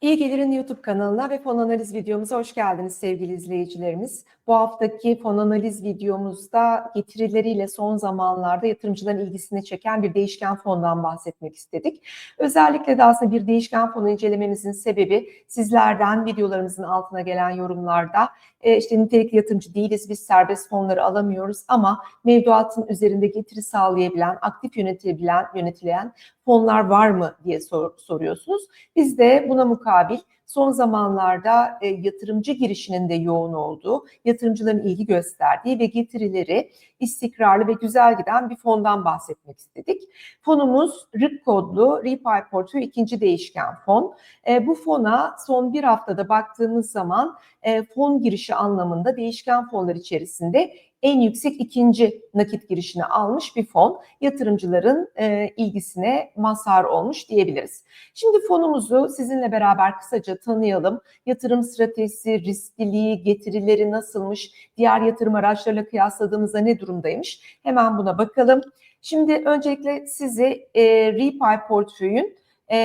İyi Gelir'in YouTube kanalına ve fon analiz videomuza hoş geldiniz sevgili izleyicilerimiz. Bu haftaki fon analiz videomuzda getirileriyle son zamanlarda yatırımcıların ilgisini çeken bir değişken fondan bahsetmek istedik. Özellikle de aslında bir değişken fonu incelememizin sebebi sizlerden videolarımızın altına gelen yorumlarda e, işte nitelikli yatırımcı değiliz biz serbest fonları alamıyoruz ama mevduatın üzerinde getiri sağlayabilen, aktif yönetilebilen, yönetilen fonlar var mı diye sor, soruyorsunuz. Biz de buna mukabil son zamanlarda e, yatırımcı girişinin de yoğun olduğu, yatırımcıların ilgi gösterdiği ve getirileri istikrarlı ve güzel giden bir fondan bahsetmek istedik. Fonumuz RIP kodlu Repi Portföy ikinci değişken fon. E, bu fona son bir haftada baktığımız zaman e, fon girişi anlamında değişken fonlar içerisinde en yüksek ikinci nakit girişini almış bir fon. Yatırımcıların e, ilgisine mazhar olmuş diyebiliriz. Şimdi fonumuzu sizinle beraber kısaca tanıyalım. Yatırım stratejisi, riskliliği, getirileri nasılmış, diğer yatırım araçlarıyla kıyasladığımızda ne durumdaymış? Hemen buna bakalım. Şimdi öncelikle sizi e, Repi portföyün e,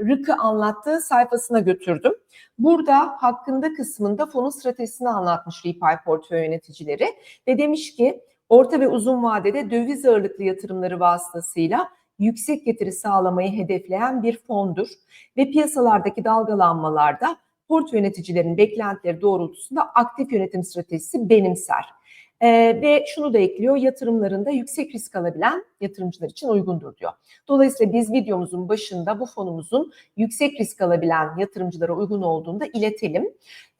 RIK'ı anlattığı sayfasına götürdüm. Burada hakkında kısmında fonun stratejisini anlatmış Repi portföy yöneticileri ve demiş ki orta ve uzun vadede döviz ağırlıklı yatırımları vasıtasıyla yüksek getiri sağlamayı hedefleyen bir fondur ve piyasalardaki dalgalanmalarda portföy yöneticilerinin beklentileri doğrultusunda aktif yönetim stratejisi benimser. E, ve şunu da ekliyor, yatırımlarında yüksek risk alabilen yatırımcılar için uygundur diyor. Dolayısıyla biz videomuzun başında bu fonumuzun yüksek risk alabilen yatırımcılara uygun olduğunu da iletelim.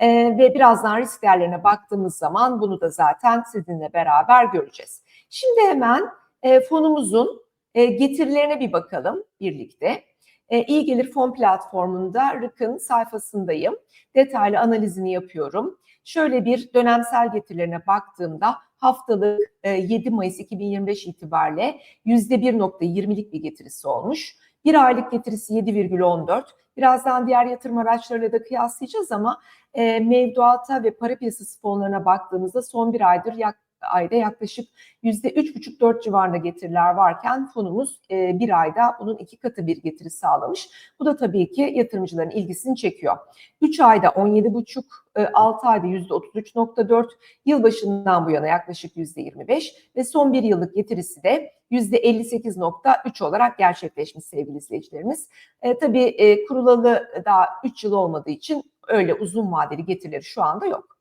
E, ve birazdan risk değerlerine baktığımız zaman bunu da zaten sizinle beraber göreceğiz. Şimdi hemen e, fonumuzun e, getirilerine bir bakalım birlikte. E, İyi Gelir Fon platformunda RIK'ın sayfasındayım. Detaylı analizini yapıyorum. Şöyle bir dönemsel getirilerine baktığımda haftalık 7 Mayıs 2025 itibariyle %1.20'lik bir getirisi olmuş. Bir aylık getirisi 7,14. Birazdan diğer yatırım araçlarıyla da kıyaslayacağız ama e, mevduata ve para piyasası fonlarına baktığımızda son bir aydır yak, ayda yaklaşık yüzde üç buçuk dört civarında getiriler varken fonumuz e, bir ayda bunun iki katı bir getiri sağlamış. Bu da tabii ki yatırımcıların ilgisini çekiyor. Üç ayda on yedi buçuk, e, altı ayda yüzde otuz üç nokta dört, yılbaşından bu yana yaklaşık yüzde yirmi beş ve son bir yıllık getirisi de yüzde 58.3 olarak gerçekleşmiş sevgili izleyicilerimiz. E, tabii e, kurulalı daha 3 yıl olmadığı için öyle uzun vadeli getirileri şu anda yok.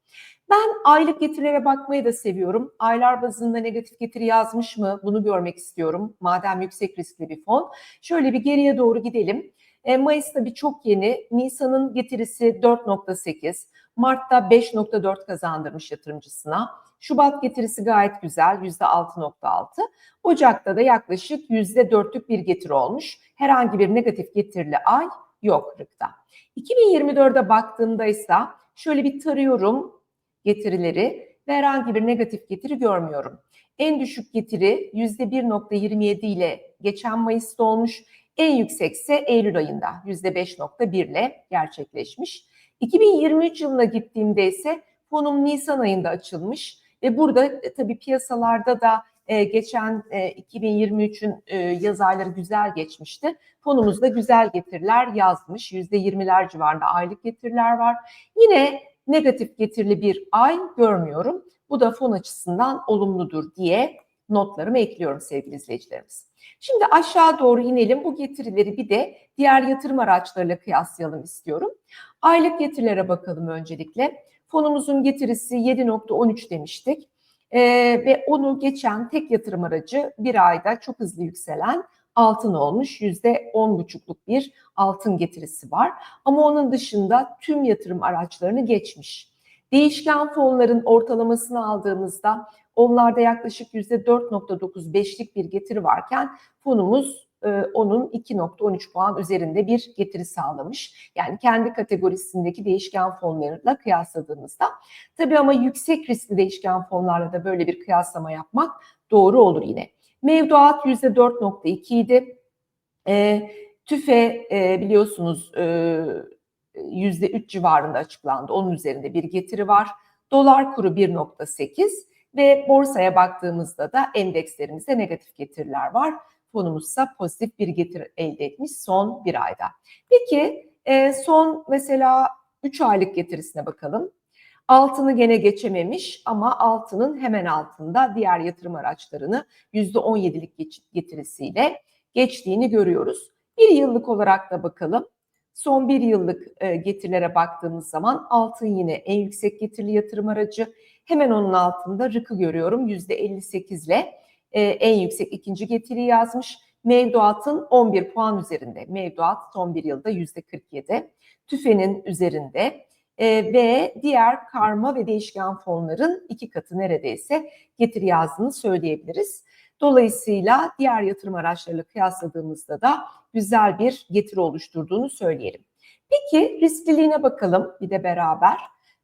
Ben aylık getirilere bakmayı da seviyorum. Aylar bazında negatif getiri yazmış mı bunu görmek istiyorum. Madem yüksek riskli bir fon. Şöyle bir geriye doğru gidelim. E, Mayıs tabii çok yeni. Nisan'ın getirisi 4.8. Mart'ta 5.4 kazandırmış yatırımcısına. Şubat getirisi gayet güzel %6.6. Ocak'ta da yaklaşık %4'lük bir getiri olmuş. Herhangi bir negatif getirili ay yok RIK'ta. 2024'e baktığımda ise şöyle bir tarıyorum getirileri ve herhangi bir negatif getiri görmüyorum. En düşük getiri %1.27 ile geçen Mayıs'ta olmuş. En yüksekse Eylül ayında %5.1 ile gerçekleşmiş. 2023 yılına gittiğimde ise fonum Nisan ayında açılmış ve burada e, tabii piyasalarda da e, geçen e, 2023'ün e, yaz ayları güzel geçmişti. Fonumuzda güzel getiriler yazmış. %20'ler civarında aylık getiriler var. Yine negatif getirili bir ay görmüyorum. Bu da fon açısından olumludur diye notlarımı ekliyorum sevgili izleyicilerimiz. Şimdi aşağı doğru inelim. Bu getirileri bir de diğer yatırım araçlarıyla kıyaslayalım istiyorum. Aylık getirilere bakalım öncelikle. Fonumuzun getirisi 7.13 demiştik. Ee, ve onu geçen tek yatırım aracı bir ayda çok hızlı yükselen altın olmuş. Yüzde on buçukluk bir altın getirisi var. Ama onun dışında tüm yatırım araçlarını geçmiş. Değişken fonların ortalamasını aldığımızda onlarda yaklaşık yüzde 4.95'lik bir getiri varken fonumuz e, onun 2.13 puan üzerinde bir getiri sağlamış. Yani kendi kategorisindeki değişken fonlarla kıyasladığımızda. Tabii ama yüksek riskli değişken fonlarla da böyle bir kıyaslama yapmak doğru olur yine. Mevduat %4.2 idi. E, TÜFE e, biliyorsunuz e, %3 civarında açıklandı. Onun üzerinde bir getiri var. Dolar kuru 1.8 ve borsaya baktığımızda da endekslerimizde negatif getiriler var. Fonumuzsa pozitif bir getir elde etmiş son bir ayda. Peki E, son mesela 3 aylık getirisine bakalım. Altını gene geçememiş ama altının hemen altında diğer yatırım araçlarını %17'lik getirisiyle geçtiğini görüyoruz. Bir yıllık olarak da bakalım. Son bir yıllık e, getirilere baktığımız zaman altın yine en yüksek getirili yatırım aracı. Hemen onun altında RIK'ı görüyorum %58 ile e, en yüksek ikinci getiri yazmış. Mevduatın 11 puan üzerinde. Mevduat son bir yılda %47. TÜFE'nin üzerinde e, ve diğer karma ve değişken fonların iki katı neredeyse getiri yazdığını söyleyebiliriz. Dolayısıyla diğer yatırım araçlarıyla kıyasladığımızda da güzel bir getiri oluşturduğunu söyleyelim. Peki riskliliğine bakalım bir de beraber.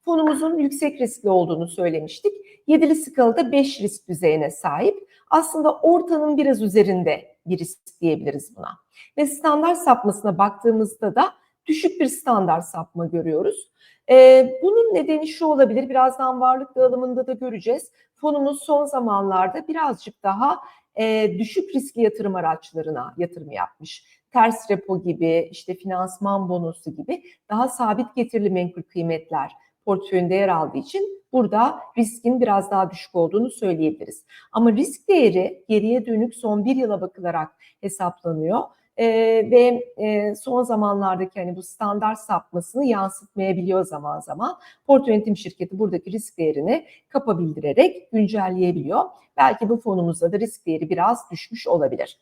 Fonumuzun yüksek riskli olduğunu söylemiştik. Yedili skalada 5 risk düzeyine sahip. Aslında ortanın biraz üzerinde bir risk diyebiliriz buna. Ve standart sapmasına baktığımızda da düşük bir standart sapma görüyoruz. Ee, bunun nedeni şu olabilir, birazdan varlık dağılımında da göreceğiz. Fonumuz son zamanlarda birazcık daha e, düşük riskli yatırım araçlarına yatırım yapmış. Ters repo gibi, işte finansman bonusu gibi daha sabit getirili menkul kıymetler portföyünde yer aldığı için burada riskin biraz daha düşük olduğunu söyleyebiliriz. Ama risk değeri geriye dönük son bir yıla bakılarak hesaplanıyor e, ve e, son zamanlardaki hani bu standart sapmasını yansıtmayabiliyor zaman zaman. Portföy yönetim şirketi buradaki risk değerini kapabildirerek güncelleyebiliyor. Belki bu fonumuzda da risk değeri biraz düşmüş olabilir.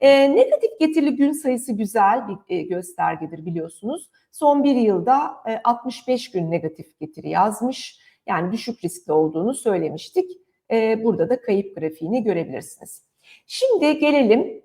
E, negatif getirili gün sayısı güzel bir e, göstergedir biliyorsunuz. Son bir yılda e, 65 gün negatif getiri yazmış. Yani düşük riskli olduğunu söylemiştik. E, burada da kayıp grafiğini görebilirsiniz. Şimdi gelelim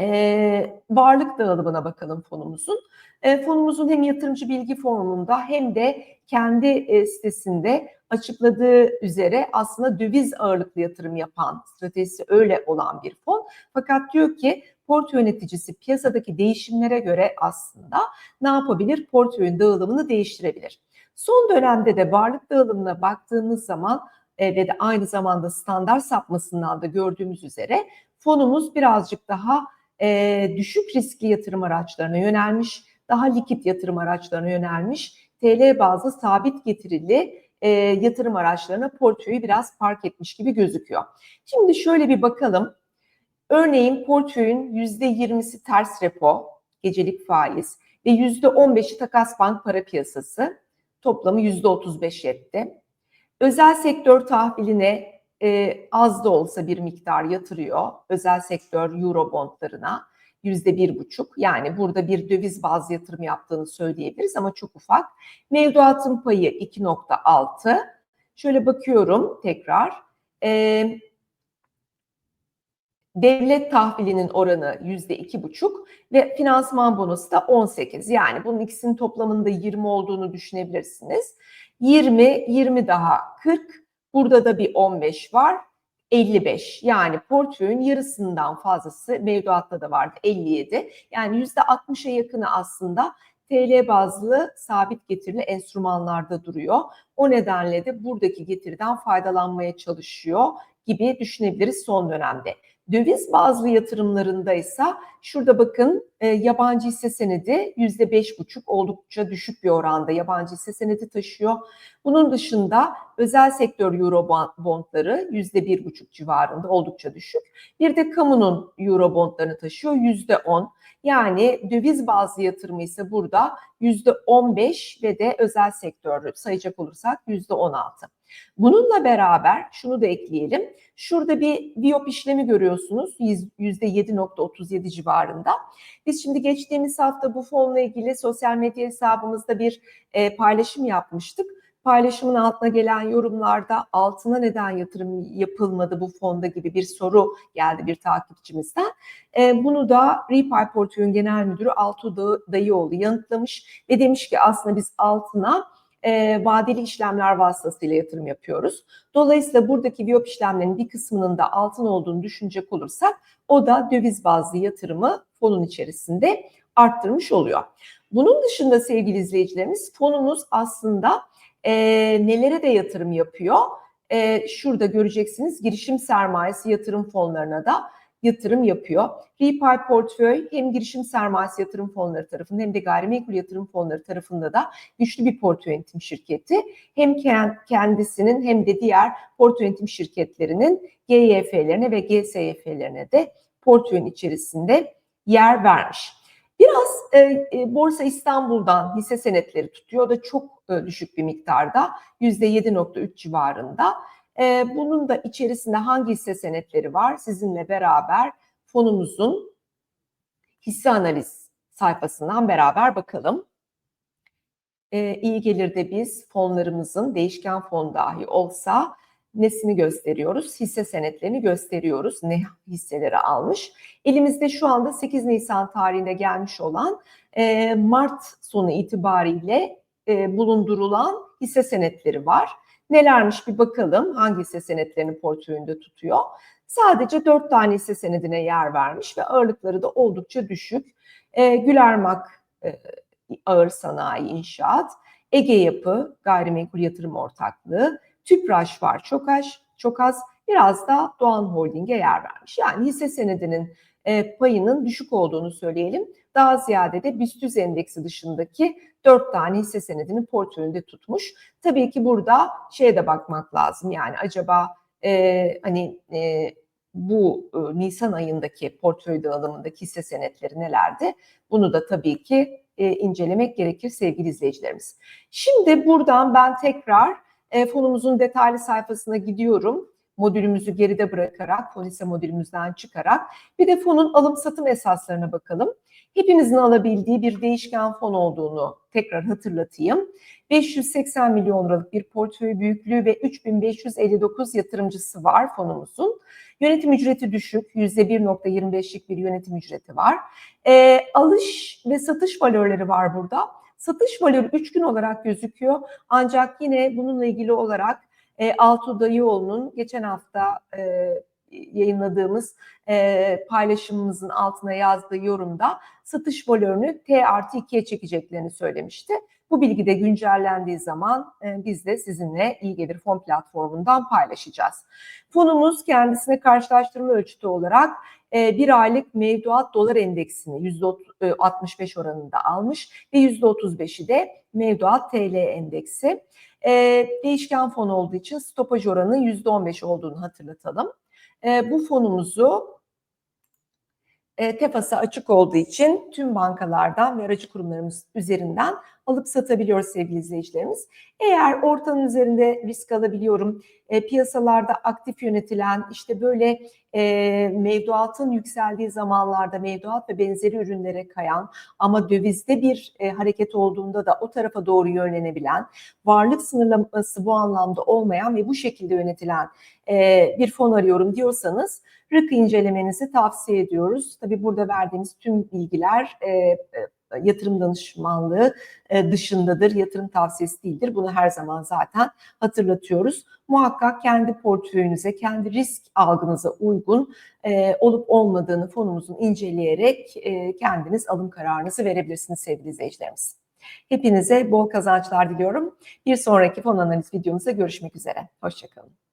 e, varlık dağılımına bakalım fonumuzun. E, fonumuzun hem yatırımcı bilgi formunda hem de kendi e, sitesinde açıkladığı üzere aslında döviz ağırlıklı yatırım yapan stratejisi öyle olan bir fon. Fakat diyor ki portföy yöneticisi piyasadaki değişimlere göre aslında ne yapabilir? Portföyün dağılımını değiştirebilir. Son dönemde de varlık dağılımına baktığımız zaman e, ve de aynı zamanda standart sapmasından da gördüğümüz üzere fonumuz birazcık daha e, düşük riskli yatırım araçlarına yönelmiş, daha likit yatırım araçlarına yönelmiş, TL bazlı sabit getirili e, yatırım araçlarına portföyü biraz park etmiş gibi gözüküyor. Şimdi şöyle bir bakalım. Örneğin portföyün %20'si ters repo, gecelik faiz ve %15'i takas bank para piyasası toplamı %35 etti. Özel sektör tahviline e, az da olsa bir miktar yatırıyor özel sektör euro bondlarına yüzde bir buçuk yani burada bir döviz bazlı yatırım yaptığını söyleyebiliriz ama çok ufak. Mevduatın payı 2.6. Şöyle bakıyorum tekrar. E, devlet tahvilinin oranı yüzde iki buçuk ve finansman bonusu da 18. Yani bunun ikisinin toplamında 20 olduğunu düşünebilirsiniz. 20, 20 daha 40, Burada da bir 15 var. 55 yani portföyün yarısından fazlası mevduatta da vardı 57 yani %60'a yakını aslında TL bazlı sabit getirili enstrümanlarda duruyor. O nedenle de buradaki getiriden faydalanmaya çalışıyor gibi düşünebiliriz son dönemde. Döviz bazlı yatırımlarında ise şurada bakın e, yabancı hisse senedi yüzde beş buçuk oldukça düşük bir oranda yabancı hisse senedi taşıyor. Bunun dışında özel sektör euro bondları yüzde bir buçuk civarında oldukça düşük. Bir de kamunun euro bondlarını taşıyor yüzde on. Yani döviz bazlı yatırımı ise burada yüzde on beş ve de özel sektör sayacak olursak yüzde on altı. Bununla beraber şunu da ekleyelim. Şurada bir biop işlemi görüyorsunuz %7.37 civarında. Biz şimdi geçtiğimiz hafta bu fonla ilgili sosyal medya hesabımızda bir e, paylaşım yapmıştık. Paylaşımın altına gelen yorumlarda altına neden yatırım yapılmadı bu fonda gibi bir soru geldi bir takipçimizden. E, bunu da Portföy'ün genel müdürü Altuğ Dayıoğlu yanıtlamış ve demiş ki aslında biz altına e, vadeli işlemler vasıtasıyla yatırım yapıyoruz. Dolayısıyla buradaki biop işlemlerinin bir kısmının da altın olduğunu düşünecek olursak o da döviz bazlı yatırımı fonun içerisinde arttırmış oluyor. Bunun dışında sevgili izleyicilerimiz fonumuz aslında e, nelere de yatırım yapıyor? E, şurada göreceksiniz girişim sermayesi yatırım fonlarına da yatırım yapıyor. Repay portföy hem girişim sermayesi yatırım fonları tarafında hem de gayrimenkul yatırım fonları tarafında da güçlü bir portföy yönetim şirketi. Hem kendisinin hem de diğer portföy yönetim şirketlerinin GYF'lerine ve GSYF'lerine de portföyün içerisinde yer vermiş. Biraz e, e, Borsa İstanbul'dan hisse senetleri tutuyor. Da çok e, düşük bir miktarda. %7.3 civarında. E, bunun da içerisinde hangi hisse senetleri var? Sizinle beraber fonumuzun hisse analiz sayfasından beraber bakalım. E, iyi gelir de biz fonlarımızın değişken fon dahi olsa nesini gösteriyoruz? Hisse senetlerini gösteriyoruz. Ne hisseleri almış? Elimizde şu anda 8 Nisan tarihinde gelmiş olan e, Mart sonu itibariyle e, bulundurulan hisse senetleri var. Nelermiş bir bakalım hangi hisse senetlerini portföyünde tutuyor. Sadece 4 tane hisse senedine yer vermiş ve ağırlıkları da oldukça düşük. E, Gülermak e, Ağır Sanayi İnşaat, Ege Yapı Gayrimenkul Yatırım Ortaklığı, Tüpraş var çok az, çok az. Biraz da Doğan Holding'e yer vermiş. Yani hisse senedinin payının düşük olduğunu söyleyelim. Daha ziyade de BIST endeksi dışındaki dört tane hisse senedini portföyünde tutmuş. Tabii ki burada şeye de bakmak lazım. Yani acaba e, hani e, bu e, Nisan ayındaki portföy dağılımındaki hisse senetleri nelerdi? Bunu da tabii ki e, incelemek gerekir sevgili izleyicilerimiz. Şimdi buradan ben tekrar e, fonumuzun detaylı sayfasına gidiyorum. Modülümüzü geride bırakarak, polise modülümüzden çıkarak bir de fonun alım satım esaslarına bakalım. Hepimizin alabildiği bir değişken fon olduğunu tekrar hatırlatayım. 580 milyon liralık bir portföy büyüklüğü ve 3559 yatırımcısı var fonumuzun. Yönetim ücreti düşük, %1.25'lik bir yönetim ücreti var. E, alış ve satış valörleri var burada. Satış valörü 3 gün olarak gözüküyor. Ancak yine bununla ilgili olarak e, Altuğ Dayıoğlu'nun geçen hafta e, yayınladığımız e, paylaşımımızın altına yazdığı yorumda satış valörünü T artı 2'ye çekeceklerini söylemişti. Bu bilgi de güncellendiği zaman e, biz de sizinle İyi Gelir Fon platformundan paylaşacağız. Fonumuz kendisine karşılaştırma ölçütü olarak e, bir aylık mevduat dolar endeksini %65 e, oranında almış ve %35'i de mevduat TL endeksi. E, değişken fon olduğu için stopaj oranının %15 olduğunu hatırlatalım. Bu fonumuzu e, tefası açık olduğu için tüm bankalardan ve aracı kurumlarımız üzerinden alıp satabiliyoruz sevgili izleyicilerimiz. Eğer ortanın üzerinde risk alabiliyorum, e, piyasalarda aktif yönetilen işte böyle e, mevduatın yükseldiği zamanlarda mevduat ve benzeri ürünlere kayan ama dövizde bir e, hareket olduğunda da o tarafa doğru yönlenebilen, varlık sınırlaması bu anlamda olmayan ve bu şekilde yönetilen e, bir fon arıyorum diyorsanız RIK incelemenizi tavsiye ediyoruz. Tabii burada verdiğimiz tüm bilgiler e, e, yatırım danışmanlığı e, dışındadır, yatırım tavsiyesi değildir. Bunu her zaman zaten hatırlatıyoruz. Muhakkak kendi portföyünüze, kendi risk algınıza uygun e, olup olmadığını fonumuzun inceleyerek e, kendiniz alım kararınızı verebilirsiniz sevgili izleyicilerimiz. Hepinize bol kazançlar diliyorum. Bir sonraki fon analiz videomuzda görüşmek üzere. Hoşçakalın.